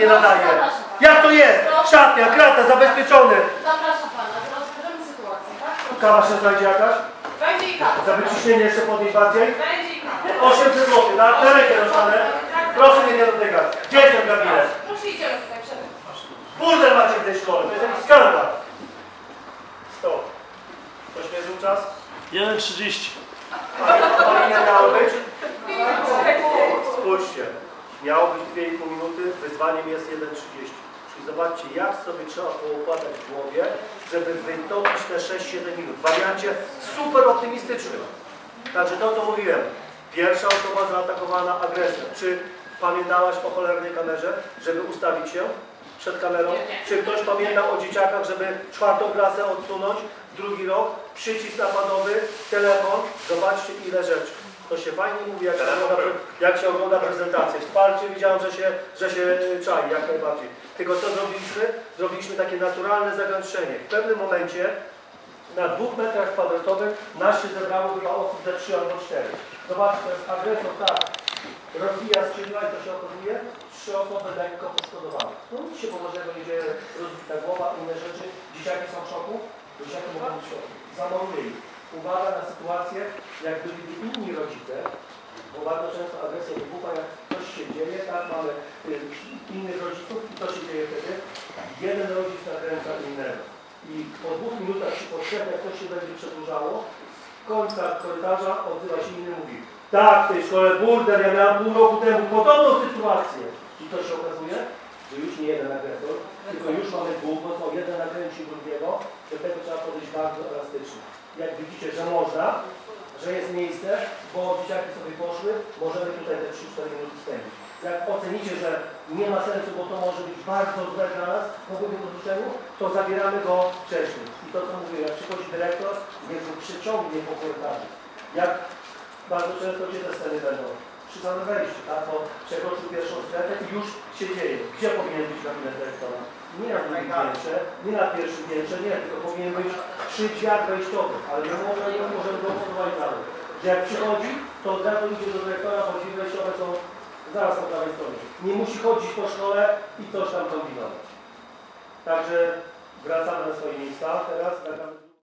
nie nadaje. Jak to jest? Szatnia, krata, zabezpieczony. Zapraszam pana, rozwiążemy sytuację, tak? Kawa się znajdzie jakaś? Będzie i kawa. Żeby ciśnienie jeszcze podnieść bardziej? Będzie i kawa. 800 zł, na, na rękę dostanę. Proszę mnie nie dotykać. Gdzie jest ten gabinet? Proszę idziemy tutaj przed. Burdel macie w tej szkole, to jest jakiś skandal. Stop. Ktoś mierzył czas? 1.30. A a ile miało być? Spójrzcie, miało być 2,5 minuty, wyzwaniem jest 1,30. Czyli zobaczcie, jak sobie trzeba poukładać w głowie, żeby wytopić te 6-7 minut. W wariancie super optymistycznym. Także to, co mówiłem, pierwsza osoba zaatakowana agresem. Czy pamiętałaś o cholernej kamerze, żeby ustawić się przed kamerą? Czy ktoś pamiętał o dzieciakach, żeby czwartą klasę odsunąć? Drugi rok, przycisk napadowy, telefon. Zobaczcie ile rzeczy. To się fajnie mówi, jak się, ogląda, pre- jak się ogląda prezentację. Wsparcie widziałem, że się, że się czai, jak najbardziej. Tylko co zrobiliśmy? Zrobiliśmy takie naturalne zagęszczenie. W pewnym momencie na dwóch metrach kwadratowych nas się zebrało chyba osób ze trzy albo cztery. Zobaczcie, to jest agresor, tak, rozwija skrzydła i to się okazuje, trzy osoby lekko poszkodowane. No nic się poważnego nie dzieje, rozbita głowa, inne rzeczy, dzieciaki są w szoku, dzieciaki mogą być w szoku. Uwaga na sytuację, jak byli inni rodzice, bo bardzo często agresja wybucha, jak coś się dzieje, tak, mamy y, innych rodziców i co się dzieje wtedy? Jeden rodzic nakręca innego. I po dwóch minutach czy po trzech, jak coś się będzie przedłużało, z końca korytarza odzywa się inny mówi tak, w tej szkole burdel, ja miałem pół roku temu podobną sytuację. I to się okazuje, że już nie jeden agresor, tylko już mamy bo są jeden nakręcił drugiego, do tego trzeba podejść bardzo elastycznie. Jak widzicie, że można, że jest miejsce, bo dzieciaki sobie poszły, możemy tutaj te 3-4 minuty spędzić. Jak ocenicie, że nie ma sensu, bo to może być bardzo złe dla nas, mogłoby do duszeniu, to zabieramy go wcześniej. I to co mówię, jak przychodzi dyrektor, niech go przyciągnie po korytarzu. Jak bardzo często gdzie te sceny będą? Przy samym wejściu, tak? Bo przekroczył pierwszą strefę i już się dzieje. Gdzie powinien być? Nie na drugim piętrze, nie na pierwszym piętrze, nie, tylko powinien być przy drzwiach wejściowych, ale my możemy, możemy go oponować dalej. Że jak przychodzi, to od razu idzie do dyrektora, bo drzwi wejściowe są zaraz po prawej stronie. Nie musi chodzić po szkole i coś tam kombinować. Także wracamy na swoje miejsca teraz.